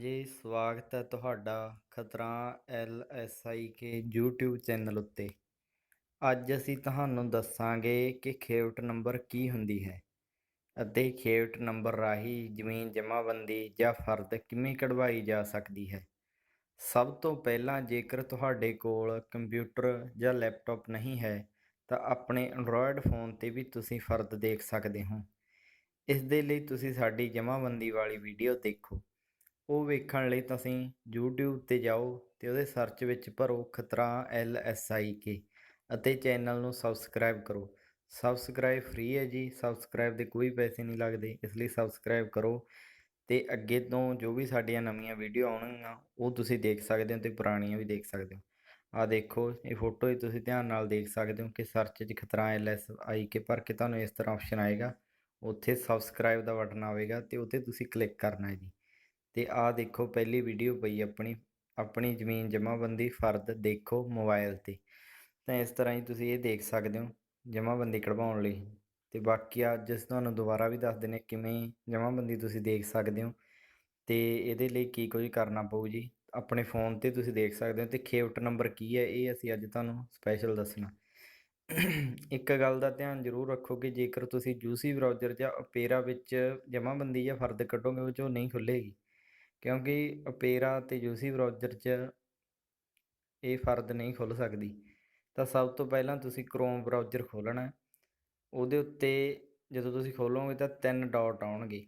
ਜੀ ਸਵਾਗਤ ਹੈ ਤੁਹਾਡਾ ਖਤਰਾ L S I K YouTube channel ਉੱਤੇ। ਅੱਜ ਅਸੀਂ ਤੁਹਾਨੂੰ ਦੱਸਾਂਗੇ ਕਿ ਖੇਵਟ ਨੰਬਰ ਕੀ ਹੁੰਦੀ ਹੈ ਅਤੇ ਖੇਵਟ ਨੰਬਰ ਰਾਹੀਂ ਜ਼ਮੀਨ ਜਮ੍ਹਾਂਬੰਦੀ ਜਾਂ ਫਰਦ ਕਿਵੇਂ ਕਢਵਾਈ ਜਾ ਸਕਦੀ ਹੈ। ਸਭ ਤੋਂ ਪਹਿਲਾਂ ਜੇਕਰ ਤੁਹਾਡੇ ਕੋਲ ਕੰਪਿਊਟਰ ਜਾਂ ਲੈਪਟਾਪ ਨਹੀਂ ਹੈ, ਤਾਂ ਆਪਣੇ ਐਂਡਰੋਇਡ ਫੋਨ ਤੇ ਵੀ ਤੁਸੀਂ ਫਰਦ ਦੇਖ ਸਕਦੇ ਹੋ। ਇਸ ਦੇ ਲਈ ਤੁਸੀਂ ਸਾਡੀ ਜਮ੍ਹਾਂਬੰਦੀ ਵਾਲੀ ਵੀਡੀਓ ਦੇਖੋ। ਉਹ ਵੇਖਣ ਲਈ ਤੁਸੀਂ YouTube ਤੇ ਜਾਓ ਤੇ ਉਹਦੇ ਸਰਚ ਵਿੱਚ ਭਰੋ ਖਤਰਾ ਐਲ ਐਸ ਆਈ ਕੇ ਅਤੇ ਚੈਨਲ ਨੂੰ ਸਬਸਕ੍ਰਾਈਬ ਕਰੋ। ਸਬਸਕ੍ਰਾਈਬ ਫ੍ਰੀ ਹੈ ਜੀ ਸਬਸਕ੍ਰਾਈਬ ਦੇ ਕੋਈ ਪੈਸੇ ਨਹੀਂ ਲੱਗਦੇ, ਇਸ ਲਈ ਸਬਸਕ੍ਰਾਈਬ ਕਰੋ ਤੇ ਅੱਗੇ ਤੋਂ ਜੋ ਵੀ ਸਾਡੀਆਂ ਨਵੀਆਂ ਵੀਡੀਓ ਆਉਣਗੀਆਂ, ਉਹ ਤੁਸੀਂ ਦੇਖ ਸਕਦੇ ਹੋ ਤੇ ਪੁਰਾਣੀਆਂ ਵੀ ਦੇਖ ਸਕਦੇ ਹੋ। ਆ ਦੇਖੋ, ਇਹ ਫੋਟੋ ਹੀ ਤੁਸੀਂ ਧਿਆਨ ਨਾਲ ਦੇਖ ਸਕਦੇ ਹੋ ਕਿ ਸਰਚ 'ਚ ਖਤਰਾ ਐਲ ਐਸ ਆਈ ਕੇ ਭਰ ਕੇ ਤੁਹਾਨੂੰ ਇਸ ਤਰ੍ਹਾਂ ਆਪਸ਼ਨ ਆਏਗਾ। ਉੱਥੇ ਸਬਸਕ੍ਰਾਈਬ ਦਾ ਬਟਨ ਆਵੇਗਾ ਤੇ ਉੱਤੇ ਤੁਸੀਂ ਕਲਿੱਕ ਕਰਨਾ ਹੈ ਜੀ। ਤੇ ਆਹ ਦੇਖੋ ਪਹਿਲੀ ਵੀਡੀਓ ਪਈ ਆਪਣੀ ਆਪਣੀ ਜ਼ਮੀਨ ਜਮ੍ਹਾਂਬੰਦੀ ਫਰਦ ਦੇਖੋ ਮੋਬਾਈਲ ਤੇ। ਤਾਂ ਇਸ ਤਰ੍ਹਾਂ ਹੀ ਤੁਸੀਂ ਇਹ ਦੇਖ ਸਕਦੇ ਹੋ ਜਮ੍ਹਾਂਬੰਦੀ ਕਢਵਾਉਣ ਲਈ। ਤੇ ਬਾਕੀ ਅੱਜ ਅਸੀਂ ਤੁਹਾਨੂੰ ਦੁਬਾਰਾ ਵੀ ਦੱਸ ਦਿੰਦੇ ਕਿਵੇਂ ਜਮ੍ਹਾਂਬੰਦੀ ਤੁਸੀਂ ਦੇਖ ਸਕਦੇ ਹੋ। ਤੇ ਇਹਦੇ ਲਈ ਕੀ ਕੁਝ ਕਰਨਾ ਪਊ ਜੀ? ਆਪਣੇ ਫੋਨ ਤੇ ਤੁਸੀਂ ਦੇਖ ਸਕਦੇ ਹੋ ਤੇ ਖੇਵਟ ਨੰਬਰ ਕੀ ਹੈ, ਇਹ ਅਸੀਂ ਅੱਜ ਤੁਹਾਨੂੰ ਸਪੈਸ਼ਲ ਦੱਸਣਾ। ਇੱਕ ਗੱਲ ਦਾ ਧਿਆਨ ਜ਼ਰੂਰ ਰੱਖੋ ਕਿ ਜੇਕਰ ਤੁਸੀਂ ਜੂਸੀ ਬ੍ਰਾਊਜ਼ਰ ਜਾਂ ਓਪੇਰਾ ਵਿੱਚ ਜਮ੍ਹਾਂਬੰਦੀ ਜਾਂ ਫਰਦ ਕੱਢੋਗੇ, ਉਹ 'ਚੋਂ ਨਹੀਂ ਖੁੱਲੇਗੀ ਕਿਉਂਕਿ ਅਪੇਰਾ ਅਤੇ ਜੂਸੀ ਬ੍ਰਾਊਜ਼ਰ 'ਚ ਇਹ ਫਰਦ ਨਹੀਂ ਖੁੱਲ ਸਕਦੀ। ਤਾਂ ਸਭ ਤੋਂ ਪਹਿਲਾਂ ਤੁਸੀਂ ਕ੍ਰੋਮ ਬ੍ਰਾਊਜ਼ਰ ਖੋਲਣਾ ਉਹਦੇ ਉੱਤੇ ਜਦੋਂ ਤੁਸੀਂ ਖੋਲੋਗੇ ਤਾਂ ਤਿੰਨ ਡਾਟ ਆਉਣਗੇ।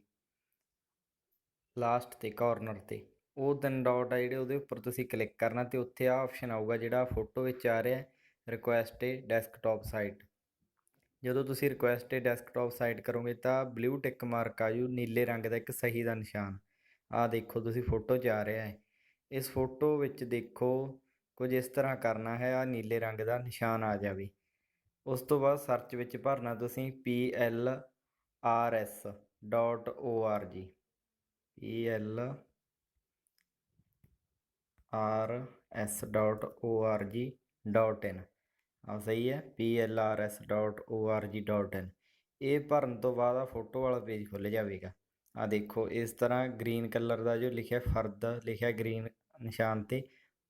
ਲਾਸਟ ਤੇ ਕਾਰਨਰ ਤੇ। ਉਹ ਤਿੰਨ ਡਾਟ ਆ ਜਿਹੜੇ ਉਹਦੇ ਉੱਪਰ ਤੁਸੀਂ ਕਲਿੱਕ ਕਰਨਾ ਤੇ ਉੱਥੇ ਆ ਆਪਸ਼ਨ ਆਊਗਾ ਜਿਹੜਾ ਫੋਟੋ ਵਿੱਚ ਆ ਰਿਹਾ ਰਿਕੁਐਸਟ ਏ ਡੈਸਕਟਾਪ ਸਾਈਟ ਜਦੋਂ ਤੁਸੀਂ ਰਿਕੁਐਸਟ ਏ ਡੈਸਕਟਾਪ ਸਾਈਟ ਕਰੋਗੇ ਤਾਂ ਬਲੂ ਟਿਕ ਮਾਰਕ ਆਜੂ ਨੀਲੇ ਰੰਗ ਦਾ ਇੱਕ ਸਹੀ ਦਾ ਨਿਸ਼ਾਨ। ਆ ਦੇਖੋ, ਤੁਸੀਂ ਫੋਟੋ 'ਚ ਆ ਰਿਹਾ ਹੈ। ਇਸ ਫੋਟੋ ਵਿੱਚ ਦੇਖੋ, ਕੁਝ ਇਸ ਤਰ੍ਹਾਂ ਕਰਨਾ ਹੈ ਆ ਨੀਲੇ ਰੰਗ ਦਾ ਨਿਸ਼ਾਨ ਆ ਜਾਵੇ। ਉਸ ਤੋਂ ਬਾਅਦ ਸਰਚ ਵਿੱਚ ਭਰਨਾ ਤੁਸੀਂ plrs.org plrs.org.in ਆ ਸਹੀ ਹੈ plrs.org.in ਇਹ ਭਰਨ ਤੋਂ ਬਾਅਦ ਆ ਫੋਟੋ ਵਾਲਾ ਪੇਜ ਖੁੱਲ ਜਾਵੇਗਾ। ਆ ਦੇਖੋ, ਇਸ ਤਰ੍ਹਾਂ ਗ੍ਰੀਨ ਕਲਰ ਦਾ ਜੋ ਲਿਖਿਆ ਫਰਦ, ਲਿਖਿਆ ਗ੍ਰੀਨ ਨਿਸ਼ਾਨ ਤੇ,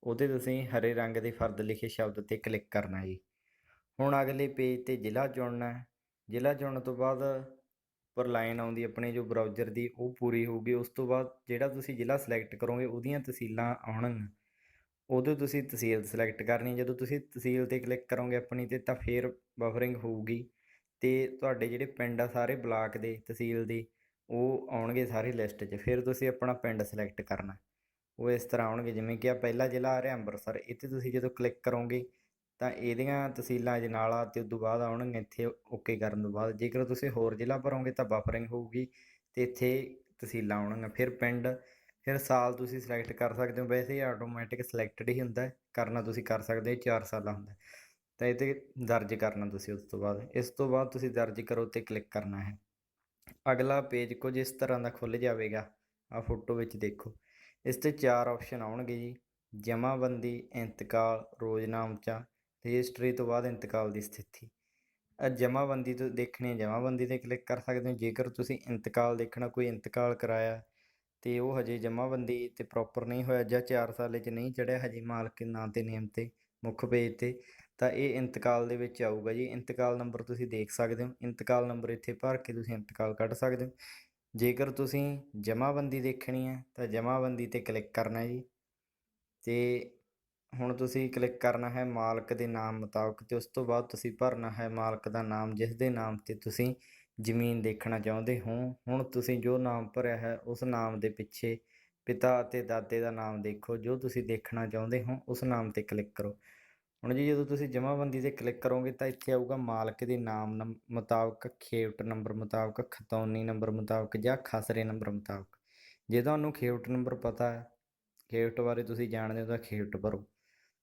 ਉਹਦੇ ਤੁਸੀਂ ਹਰੇ ਰੰਗ ਦੇ ਫਰਦ ਲਿਖੇ ਸ਼ਬਦ ਤੇ ਕਲਿੱਕ ਕਰਨਾ ਜੀ। ਹੁਣ ਅਗਲੇ ਪੇਜ ਤੇ ਜ਼ਿਲ੍ਹਾ ਚੁਣਨਾ ਹੈ। ਜ਼ਿਲ੍ਹਾ ਚੁਣਨ ਤੋਂ ਬਾਅਦ ਉੱਪਰ ਲਾਈਨ ਆਉਂਦੀ ਆਪਣੇ ਜੋ ਬਰਾਊਜ਼ਰ ਦੀ, ਉਹ ਪੂਰੀ ਹੋਊਗੀ। ਉਸ ਤੋਂ ਬਾਅਦ ਜਿਹੜਾ ਤੁਸੀਂ ਜ਼ਿਲ੍ਹਾ ਸਿਲੈਕਟ ਕਰੋਗੇ, ਉਹਦੀਆਂ ਤਹਿਸੀਲਾਂ ਆਉਣਗੀਆਂ। ਉਦੋਂ ਤੁਸੀਂ ਤਹਿਸੀਲ ਸਿਲੈਕਟ ਕਰਨੀ ਜਦੋਂ ਤੁਸੀਂ ਤਹਿਸੀਲ ਤੇ ਕਲਿੱਕ ਕਰੋਗੇ ਆਪਣੀ ਤੇ ਤਾਂ ਫੇਰ ਬਫਰਿੰਗ ਹੋਊਗੀ। ਤੇ ਤੁਹਾਡੇ ਜਿਹੜੇ ਪਿੰਡ ਆ, ਸਾਰੇ ਬਲਾਕ ਦੇ ਤਹਿਸੀਲ ਦੇ ਉਹ ਆਉਣਗੇ ਸਾਰੇ ਲਿਸਟ 'ਚ, ਫਿਰ ਤੁਸੀਂ ਆਪਣਾ ਪਿੰਡ ਸਿਲੈਕਟ ਕਰਨਾ। ਉਹ ਇਸ ਤਰ੍ਹਾਂ ਆਉਣਗੇ, ਜਿਵੇਂ ਕਿ ਆ ਪਹਿਲਾ ਜ਼ਿਲ੍ਹਾ ਆ ਰਿਹਾ ਅੰਮ੍ਰਿਤਸਰ, ਇੱਥੇ ਤੁਸੀਂ ਜਦੋਂ ਕਲਿੱਕ ਕਰੋਗੇ, ਤਾਂ ਇਹਦੀਆਂ ਤਹਿਸੀਲਾਂ ਅਜਨਾਲਾ ਤੇ ਤੋਂ ਬਾਅਦ ਆਉਣਗੇ, ਇੱਥੇ ਓਕੇ ਕਰਨ ਤੋਂ ਬਾਅਦ। ਜੇਕਰ ਤੁਸੀਂ ਹੋਰ ਜ਼ਿਲ੍ਹਾ ਭਰੋਗੇ ਤਾਂ ਬਫਰਿੰਗ ਹੋਊਗੀ ਤੇ ਇੱਥੇ ਤਹਿਸੀਲਾਂ ਆਉਣਗੀਆਂ। ਫਿਰ ਪਿੰਡ, ਫਿਰ ਸਾਲ ਤੁਸੀਂ ਸਿਲੈਕਟ ਕਰ ਸਕਦੇ ਹੋ। ਵੈਸੇ ਇਹ ਆਟੋਮੈਟਿਕ ਸਿਲੈਕਟਡ ਹੀ ਹੁੰਦਾ, ਕਰਨਾ ਤੁਸੀਂ ਕਰ ਸਕਦੇ ਹੋ 4 ਸਾਲਾਂ ਹੁੰਦਾ। ਤਾਂ ਇਹ ਤੇ ਦਰਜ ਕਰਨਾ ਤੁਸੀਂ ਉਸ ਤੋਂ ਬਾਅਦ। ਇਸ ਤੋਂ ਬਾਅਦ ਤੁਸੀਂ ਦਰਜ ਕਰੋ ਤੇ ਕਲਿੱਕ ਕਰਨਾ ਹੈ। ਅਗਲਾ ਪੇਜ ਕੁਝ ਇਸ ਤਰ੍ਹਾਂ ਦਾ ਖੁੱਲ ਜਾਵੇਗਾ। ਆ ਫੋਟੋ ਵਿੱਚ ਦੇਖੋ। ਇਸ ਤੇ ਚਾਰ ਆਪਸ਼ਨ ਆਉਣਗੇ ਜੀ। ਜਮ੍ਹਾਂਬੰਦੀ ਇੰਤਕਾਲ, ਰੋਜ਼ਨਾਮਚਾ, ਰਜਿਸਟਰੀ ਤੋਂ ਬਾਅਦ ਇੰਤਕਾਲ ਦੀ ਸਥਿਤੀ। ਜਮ੍ਹਾਂਬੰਦੀ ਤੋਂ ਦੇਖਣੀ ਹੈ। ਜਮ੍ਹਾਂਬੰਦੀ ਤੇ ਕਲਿੱਕ ਕਰ ਸਕਦੇ ਹੋ। ਜੇਕਰ ਤੁਸੀਂ ਇੰਤਕਾਲ ਦੇਖਣਾ, ਕੋਈ ਇੰਤਕਾਲ ਕਰਾਇਆ, ਤੇ ਉਹ ਹਜੇ ਜਮ੍ਹਾਂਬੰਦੀ ਤੇ ਪ੍ਰੋਪਰ ਨਹੀਂ ਹੋਇਆ ਜਾਂ 4 ਸਾਲੇ 'ਚ ਨਹੀਂ ਚੜਿਆ, ਹਜੇ ਮਾਲਕ ਨਾਂ ਤੇ ਨੇਮ ਤੇ, ਮੁੱਖ ਪੇਜ ਤੇ ਤਾਂ ਇਹ ਇੰਤਕਾਲ ਦੇ ਵਿੱਚ ਆਊਗਾ ਜੀ। ਇੰਤਕਾਲ ਨੰਬਰ ਤੁਸੀਂ ਦੇਖ ਸਕਦੇ ਹੋ। ਇੰਤਕਾਲ ਨੰਬਰ ਇੱਥੇ ਭਰ ਕੇ ਤੁਸੀਂ ਇੰਤਕਾਲ ਕੱਢ ਸਕਦੇ ਹੋ। ਜੇਕਰ ਤੁਸੀਂ ਜਮ੍ਹਾਂਬੰਦੀ ਦੇਖਣੀ ਹੈ, ਤਾਂ ਜਮ੍ਹਾਂਬੰਦੀ ਤੇ ਕਲਿੱਕ ਕਰਨਾ ਜੀ। ਤੇ ਹੁਣ ਤੁਸੀਂ ਕਲਿੱਕ ਕਰਨਾ ਹੈ ਮਾਲਕ ਦੇ ਨਾਮ ਮੁਤਾਬਕ ਤੇ ਉਸ ਤੋਂ ਬਾਅਦ ਤੁਸੀਂ ਭਰਨਾ ਹੈ ਮਾਲਕ ਦਾ ਨਾਮ, ਜਿਸ ਦੇ ਨਾਮ ਤੇ ਤੁਸੀਂ ਜ਼ਮੀਨ ਦੇਖਣਾ ਚਾਹੁੰਦੇ ਹੋ। ਹੁਣ ਤੁਸੀਂ ਜੋ ਨਾਮ ਭਰਿਆ ਹੈ, ਉਸ ਨਾਮ ਦੇ ਪਿੱਛੇ ਪਿਤਾ ਅਤੇ ਦਾਦੇ ਦਾ ਨਾਮ ਦੇਖੋ। ਜੋ ਤੁਸੀਂ ਦੇਖਣਾ ਚਾਹੁੰਦੇ ਹੋ, ਉਸ ਨਾਮ ਤੇ ਕਲਿੱਕ ਕਰੋ। ਹੁਣ ਜੀ ਜਦੋਂ ਤੁਸੀਂ ਜਮ੍ਹਾਂਬੰਦੀ ਤੇ ਕਲਿੱਕ ਕਰੋਗੇ ਤਾਂ ਇੱਥੇ ਆਊਗਾ ਮਾਲਕ ਦੇ ਨਾਮ ਮੁਤਾਬਕ ਖੇਵਟ ਨੰਬਰ ਮੁਤਾਬਕ ਖਤੌਨੀ ਨੰਬਰ ਮੁਤਾਬਕ ਜਾਂ ਖਸਰੇ ਨੰਬਰ ਮੁਤਾਬਕ। ਜੇ ਤੁਹਾਨੂੰ ਖੇਵਟ ਨੰਬਰ ਪਤਾ ਹੈ ਖੇਵਟ ਬਾਰੇ ਤੁਸੀਂ ਜਾਣਦੇ ਹੋ ਤਾਂ ਖੇਵਟ ਭਰੋ।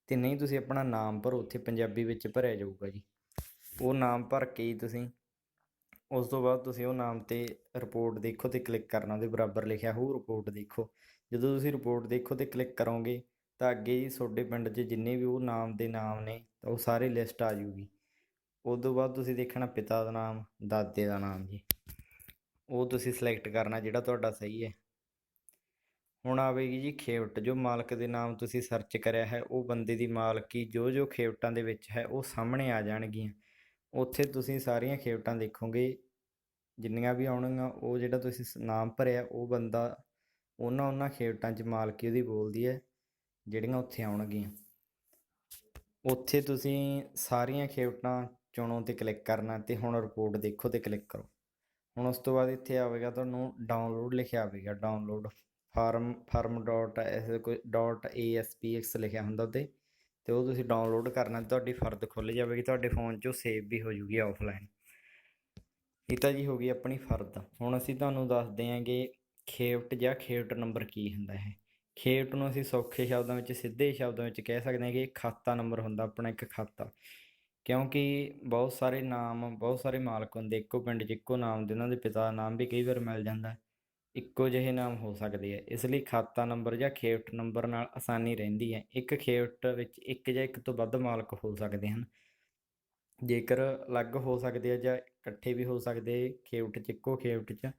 ਤੇ ਨਹੀਂ ਤੁਸੀਂ ਆਪਣਾ ਨਾਮ ਭਰੋ, ਉੱਥੇ ਪੰਜਾਬੀ ਵਿੱਚ ਭਰਿਆ ਜਾਊਗਾ ਜੀ। ਉਹ ਨਾਮ ਭਰ ਕੇ ਹੀ ਤੁਸੀਂ, ਉਸ ਤੋਂ ਬਾਅਦ ਤੁਸੀਂ ਉਹ ਨਾਮ ਤੇ ਰਿਪੋਰਟ ਦੇਖੋ ਤੇ ਕਲਿੱਕ ਕਰਨਾ ਉਹਦੇ ਬਰਾਬਰ ਲਿਖਿਆ ਹੋਊ ਰਿਪੋਰਟ ਦੇਖੋ। ਜਦੋਂ ਤੁਸੀਂ ਰਿਪੋਰਟ ਦੇਖੋ ਤੇ ਕਲਿੱਕ ਕਰੋਗੇ ਤਾਂ ਅੱਗੇ ਜੀ ਤੁਹਾਡੇ ਪਿੰਡ 'ਚ ਜਿੰਨੇ ਵੀ ਉਹ ਨਾਮ ਦੇ ਨਾਮ ਨੇ, ਤਾਂ ਉਹ ਸਾਰੇ ਲਿਸਟ ਆ ਜੂਗੀ। ਉਸ ਤੋਂ ਬਾਅਦ ਤੁਸੀਂ ਦੇਖਣਾ ਪਿਤਾ ਦਾ ਨਾਮ, ਦਾਦੇ ਦਾ ਨਾਮ ਜੀ। ਉਹ ਤੁਸੀਂ ਸਿਲੈਕਟ ਕਰਨਾ ਜਿਹੜਾ ਤੁਹਾਡਾ ਸਹੀ ਹੈ। ਹੁਣ ਆਵੇਗੀ ਜੀ ਖੇਵਟ, ਜੋ ਮਾਲਕ ਦੇ ਨਾਮ ਤੁਸੀਂ ਸਰਚ ਕਰਿਆ ਹੈ, ਉਹ ਬੰਦੇ ਦੀ ਮਾਲਕੀ ਜੋ ਜੋ ਖੇਵਟਾਂ ਦੇ ਵਿੱਚ ਹੈ, ਉਹ ਸਾਹਮਣੇ ਆ ਜਾਣਗੀਆਂ। ਉੱਥੇ ਤੁਸੀਂ ਸਾਰੀਆਂ ਖੇਵਟਾਂ ਦੇਖੋਗੇ, ਜਿੰਨੀਆਂ ਵੀ ਆਉਣਗੀਆਂ, ਉਹ ਜਿਹੜਾ ਤੁਸੀਂ ਸ- ਨਾਮ ਭਰਿਆ, ਉਹ ਬੰਦਾ ਉਹਨਾਂ ਉਹਨਾਂ ਖੇਵਟਾਂ 'ਚ ਮਾਲਕੀ ਉਹਦੀ ਬੋਲਦੀ ਹੈ। ਜਿਹੜੀਆਂ ਉੱਥੇ ਆਉਣਗੀਆਂ। ਉੱਥੇ ਤੁਸੀਂ ਸਾਰੀਆਂ ਖੇਵਟਾਂ ਚੁਣੋ ਤੇ ਕਲਿੱਕ ਕਰਨਾ ਤੇ ਹੁਣ ਰਿਪੋਰਟ ਦੇਖੋ ਤੇ ਕਲਿੱਕ ਕਰੋ। ਹੁਣ ਉਸ ਤੋਂ ਬਾਅਦ ਇੱਥੇ ਆਵੇਗਾ ਤੁਹਾਨੂੰ ਡਾਊਨਲੋਡ ਲਿਖਿਆ ਆਵੇਗਾ download form form dot S ਕੋਈ ਡਾਟ ਏਐਸਪੀਐਕਸ ਲਿਖਿਆ ਹੁੰਦਾ ਉੱਤੇ ਤੇ ਉਹ ਤੁਸੀਂ ਡਾਊਨਲੋਡ ਕਰਨਾ ਤੁਹਾਡੀ ਫਰਦ ਖੁੱਲ ਜਾਵੇਗੀ, ਤੁਹਾਡੇ ਫੋਨ 'ਚੋਂ ਸੇਵ ਵੀ ਹੋ ਜੂਗੀ ਆਫਲਾਈਨ ਇਹ ਤਾਂ ਜੀ ਹੋ ਗਈ ਆਪਣੀ ਫਰਦ। ਹੁਣ ਅਸੀਂ ਤੁਹਾਨੂੰ ਦੱਸਦੇ ਹਾਂਗੇ ਖੇਵਟ ਜਾਂ ਖੇਵਟ ਨੰਬਰ ਕੀ ਹੁੰਦਾ ਹੈ ਖੇਵਟ ਨੂੰ ਅਸੀਂ ਸੌਖੇ ਸ਼ਬਦਾਂ ਵਿੱਚ, ਸਿੱਧੇ ਸ਼ਬਦਾਂ ਵਿੱਚ ਕਹਿ ਸਕਦੇ ਹਾਂ ਕਿ ਖਾਤਾ ਨੰਬਰ ਹੁੰਦਾ, ਆਪਣਾ ਇੱਕ ਖਾਤਾ। ਕਿਉਂਕਿ ਬਹੁਤ ਸਾਰੇ ਨਾਮ, ਬਹੁਤ ਸਾਰੇ ਮਾਲਕ ਹੁੰਦੇ, ਇੱਕੋ ਪਿੰਡ 'ਚ ਇੱਕੋ ਨਾਮ ਦੇ, ਉਹਨਾਂ ਦੇ ਪਿਤਾ ਦਾ ਨਾਮ ਵੀ ਕਈ ਵਾਰ ਮਿਲ ਜਾਂਦਾ। ਇੱਕੋ ਜਿਹੇ ਨਾਮ ਹੋ ਸਕਦੇ ਆ। ਇਸ ਲਈ ਖਾਤਾ ਨੰਬਰ ਜਾਂ ਖੇਵਟ ਨੰਬਰ ਨਾਲ ਆਸਾਨੀ ਰਹਿੰਦੀ ਹੈ। ਇੱਕ ਖੇਵਟ ਵਿੱਚ ਇੱਕ ਜਾਂ ਇੱਕ ਤੋਂ ਵੱਧ ਮਾਲਕ ਹੋ ਸਕਦੇ ਹਨ। ਜੇਕਰ ਅਲੱਗ ਹੋ ਸਕਦੇ ਆ ਜਾਂ ਇਕੱਠੇ ਵੀ ਹੋ ਸਕਦੇ ਖੇਵਟ 'ਚ, ਇੱਕੋ ਖੇਵਟ 'ਚ,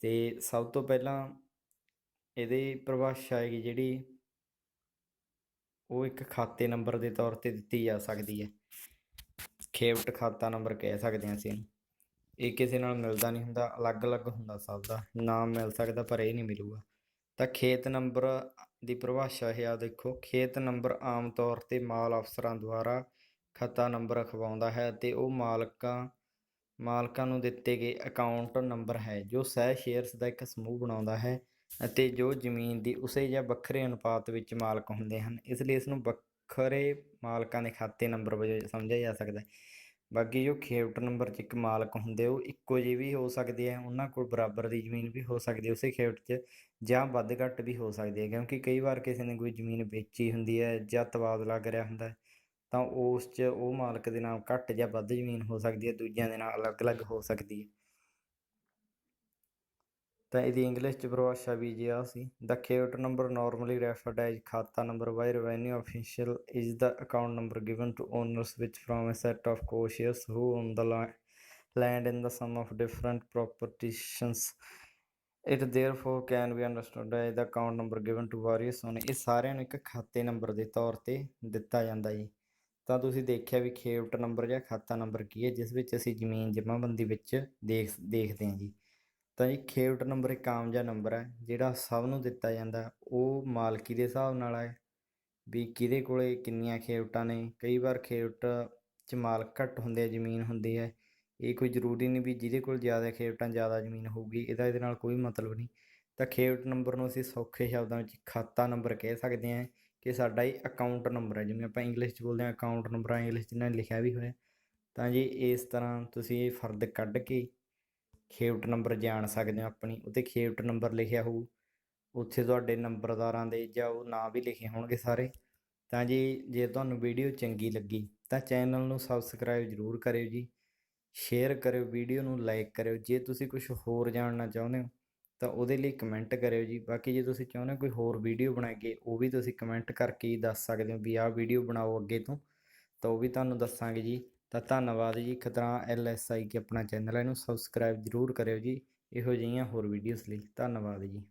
ਤੇ ਸਭ ਤੋਂ ਪਹਿਲਾਂ ਇਹਦੀ ਪਰਿਭਾਸ਼ਾ ਹੈਗੀ ਜਿਹੜੀ ਉਹ ਇੱਕ ਖਾਤੇ ਨੰਬਰ ਦੇ ਤੌਰ ਤੇ ਦਿੱਤੀ ਜਾ ਸਕਦੀ ਹੈ। ਖੇਵਟ ਖਾਤਾ ਨੰਬਰ ਕਹਿ ਸਕਦੇ ਹਾਂ ਅਸੀਂ ਇਹ ਕਿਸੇ ਨਾਲ ਮਿਲਦਾ ਨਹੀਂ ਹੁੰਦਾ, ਅਲੱਗ-ਅਲੱਗ ਹੁੰਦਾ ਸਭ ਦਾ ਨਾਮ ਮਿਲ ਸਕਦਾ ਪਰ ਇਹ ਨਹੀਂ ਮਿਲੂਗਾ। ਤਾਂ ਖੇਤ ਨੰਬਰ ਦੀ ਪਰਿਭਾਸ਼ਾ ਇਹ ਆ ਦੇਖੋ, ਖੇਤ ਨੰਬਰ ਆਮ ਤੌਰ ਤੇ ਮਾਲ ਅਫਸਰਾਂ ਦੁਆਰਾ ਖਾਤਾ ਨੰਬਰ ਅਖਵਾਉਂਦਾ ਹੈ ਤੇ ਉਹ ਮਾਲਕਾਂ ਮਾਲਕਾਂ ਨੂੰ ਦਿੱਤੇ ਗਏ ਅਕਾਊਂਟ ਨੰਬਰ ਹੈ, ਜੋ ਸਹਿ ਸ਼ੇਅਰਸ ਦਾ ਇੱਕ ਸਮੂਹ ਬਣਾਉਂਦਾ ਹੈ। ਅਤੇ ਜੋ ਜ਼ਮੀਨ ਦੀ ਉਸੇ ਜਾਂ ਵੱਖਰੇ ਅਨੁਪਾਤ ਵਿੱਚ ਮਾਲਕ ਹੁੰਦੇ ਹਨ, ਇਸ ਲਈ ਇਸ ਨੂੰ ਵੱਖਰੇ ਮਾਲਕਾਂ ਦੇ ਖਾਤੇ ਨੰਬਰ ਵਜੋਂ ਸਮਝਿਆ ਜਾ ਸਕਦਾ ਹੈ। ਬਾਕੀ ਜੋ ਖੇਵਟ ਨੰਬਰ 'ਚ ਇੱਕ ਮਾਲਕ ਹੁੰਦੇ ਉਹ ਇੱਕੋ ਜਿਹੇ ਵੀ ਹੋ ਸਕਦੇ ਆ, ਉਹਨਾਂ ਕੋਲ ਬਰਾਬਰ ਦੀ ਜ਼ਮੀਨ ਵੀ ਹੋ ਸਕਦੀ ਹੈ ਉਸੇ ਖੇਵਟ 'ਚ ਜਾਂ ਵੱਧ ਘੱਟ ਵੀ ਹੋ ਸਕਦੀ ਹੈ ਕਿਉਂਕਿ ਕਈ ਵਾਰ ਕਿਸੇ ਨੇ ਕੋਈ ਜ਼ਮੀਨ ਵੇਚੀ ਹੁੰਦੀ ਹੈ ਜਾਂ ਤਬਾਦਲਾ ਕਰਿਆ ਹੁੰਦਾ ਹੈ, ਤਾਂ ਉਸ 'ਚ ਉਹ ਮਾਲਕ ਦੇ ਨਾਮ ਘੱਟ ਜਾਂ ਵੱਧ ਜ਼ਮੀਨ ਹੋ ਸਕਦੀ ਹੈ ਦੂਜਿਆਂ ਦੇ ਨਾਲ ਅਲੱਗ-ਅਲੱਗ ਹੋ ਸਕਦੀ ਹੈ ਤਾਂ ਇਹਦੀ ਇੰਗਲਿਸ਼ 'ਚ ਪਰਿਭਾਸ਼ਾ ਵੀ ਜੀ ਆ ਸੀ। The khewat number normally referred as khata number by revenue official is the account number given to owners which from a set of cosharers who own the land in the sum of different propositions. It therefore can be understood as the account number given to various owners. ਇਹ ਸਾਰਿਆਂ ਨੂੰ ਇੱਕ ਖਾਤੇ number ਦੇ ਤੌਰ ਤੇ ਦਿੱਤਾ ਜਾਂਦਾ ਜੀ। ਤਾਂ ਤੁਸੀਂ ਦੇਖਿਆ ਵੀ ਖੇਵਟ ਨੰਬਰ ਜਾਂ ਖਾਤਾ ਨੰਬਰ ਕੀ ਹੈ, ਜਿਸ ਵਿੱਚ ਅਸੀਂ ਜ਼ਮੀਨ ਜਮ੍ਹਾਂਬੰਦੀ ਵਿੱਚ ਦੇਖ, ਦੇਖਦੇ ਹਾਂ ਜੀ। ਤਾਂ ਜੀ ਖੇਵਟ ਨੰਬਰ ਇੱਕ ਆਮ ਜਿਹਾ ਨੰਬਰ ਹੈ, ਜਿਹੜਾ ਸਭ ਨੂੰ ਦਿੱਤਾ ਜਾਂਦਾ ਉਹ ਮਾਲਕੀ ਦੇ ਹਿਸਾਬ ਨਾਲ ਹੈ ਵੀ ਕਿਹਦੇ ਕੋਲੇ ਕਿੰਨੀਆਂ ਖੇਵਟਾਂ ਨੇ। ਕਈ ਵਾਰ ਖੇਵਟ 'ਚ ਮਾਲਕ ਘੱਟ ਹੁੰਦੇ ਆ, ਜ਼ਮੀਨ ਹੁੰਦੀ ਹੈ। ਇਹ ਕੋਈ ਜ਼ਰੂਰੀ ਨਹੀਂ ਵੀ ਜਿਹਦੇ ਕੋਲ ਜ਼ਿਆਦਾ ਖੇਵਟਾਂ ਜ਼ਿਆਦਾ ਜ਼ਮੀਨ ਹੋਊਗੀ, ਇਹਦਾ ਇਹਦੇ ਨਾਲ ਕੋਈ ਮਤਲਬ ਨਹੀਂ। ਤਾਂ ਖੇਵਟ ਨੰਬਰ ਨੂੰ ਅਸੀਂ ਸੌਖੇ ਸ਼ਬਦਾਂ ਵਿੱਚ ਖਾਤਾ ਨੰਬਰ ਕਹਿ ਸਕਦੇ ਹਾਂ ਕਿ ਸਾਡਾ ਇਹ ਅਕਾਊਂਟ ਨੰਬਰ ਹੈ। ਜਿਵੇਂ ਆਪਾਂ ਇੰਗਲਿਸ਼ 'ਚ ਬੋਲਦੇ ਹਾਂ, ਅਕਾਊਂਟ ਨੰਬਰ ਇੰਗਲਿਸ਼ 'ਚ ਇਹਨਾਂ ਨੇ ਲਿਖਿਆ ਵੀ ਹੋਇਆ। ਤਾਂ ਜੀ ਇਸ ਤਰ੍ਹਾਂ ਤੁਸੀਂ ਇਹ ਫਰਦ ਕੱਢ ਕੇ ਖੇਵਟ ਨੰਬਰ ਜਾਣ ਸਕਦੇ ਹੋ ਆਪਣੀ ਉੱਤੇ ਖੇਵਟ ਨੰਬਰ ਲਿਖਿਆ ਹੋਊ। ਉੱਥੇ ਤੁਹਾਡੇ ਨੰਬਰਦਾਰਾਂ ਦੇ ਜਾਂ ਉਹ ਨਾਂ ਵੀ ਲਿਖੇ ਹੋਣਗੇ ਸਾਰੇ। ਤਾਂ ਜੀ, ਜੇ ਤੁਹਾਨੂੰ ਵੀਡੀਓ ਚੰਗੀ ਲੱਗੀ, ਤਾਂ ਚੈਨਲ ਨੂੰ ਸਬਸਕ੍ਰਾਈਬ ਜ਼ਰੂਰ ਕਰਿਓ ਜੀ। ਸ਼ੇਅਰ ਕਰਿਓ, ਵੀਡੀਓ ਨੂੰ ਲਾਈਕ ਕਰਿਓ। ਜੇ ਤੁਸੀਂ ਕੁਝ ਹੋਰ ਜਾਣਨਾ ਚਾਹੁੰਦੇ ਹੋ, ਤਾਂ ਉਹਦੇ ਲਈ ਕਮੈਂਟ ਕਰਿਓ ਜੀ। ਬਾਕੀ ਜੇ ਤੁਸੀਂ ਚਾਹੁੰਦੇ ਹੋ ਕੋਈ ਹੋਰ ਵੀਡੀਓ ਬਣਾਈਏ ਉਹ ਵੀ ਤੁਸੀਂ ਕਮੈਂਟ ਕਰਕੇ ਹੀ ਦੱਸ ਸਕਦੇ ਹੋ ਵੀ ਆਹ ਵੀਡੀਓ ਬਣਾਓ ਅੱਗੇ ਤੋਂ। ਤਾਂ ਉਹ ਵੀ ਤੁਹਾਨੂੰ ਦੱਸਾਂਗੇ ਜੀ। ਤਾਂ ਧੰਨਵਾਦ ਜੀ। ਖਤਰਾ ਐਲ ਐਸ ਆਈ ਕੇ ਆਪਣਾ ਚੈਨਲ ਹੈ, ਇਹਨੂੰ ਸਬਸਕ੍ਰਾਈਬ ਜ਼ਰੂਰ ਕਰਿਓ ਜੀ। ਇਹੋ ਜਿਹੀਆਂ ਹੋਰ ਵੀਡੀਓਜ਼ ਲਈ ਧੰਨਵਾਦ ਜੀ।